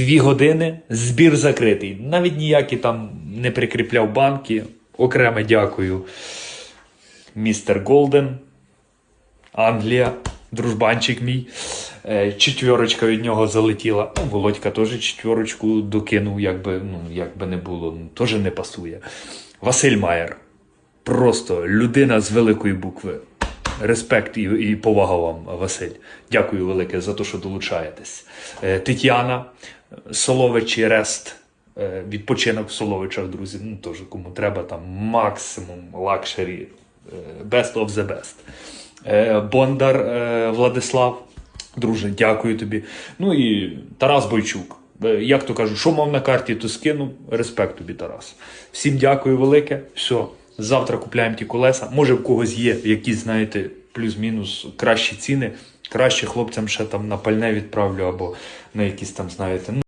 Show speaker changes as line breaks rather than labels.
Дві години, збір закритий. Навіть ніякі там не прикріпляв банки. Окреме дякую. Містер Голден, Англія, дружбанчик мій. Е, Четверочка від нього залетіла. Ну, Володька теж четверочку докинув, якби, ну, якби не було, ну, теж не пасує. Василь Маєр. Просто людина з великої букви. Респект і, і повага вам, Василь. Дякую велике за те, що долучаєтесь. Е, Тетяна Солович і Рест. Е, Відпочинок в Соловичах, друзі. Ну, теж кому треба там максимум лакшері. е, Best of the best. Бондар Владислав. Друже, дякую тобі. Ну і Тарас Бойчук. Як то кажу, що мав на карті, то скинув. Респект тобі, Тарас. Всім дякую велике. Все, завтра купляємо ті колеса. Може, в когось є якісь, знаєте, плюс-мінус кращі ціни. Краще хлопцям ще там на пальне відправлю або на якісь там, знаєте. ну,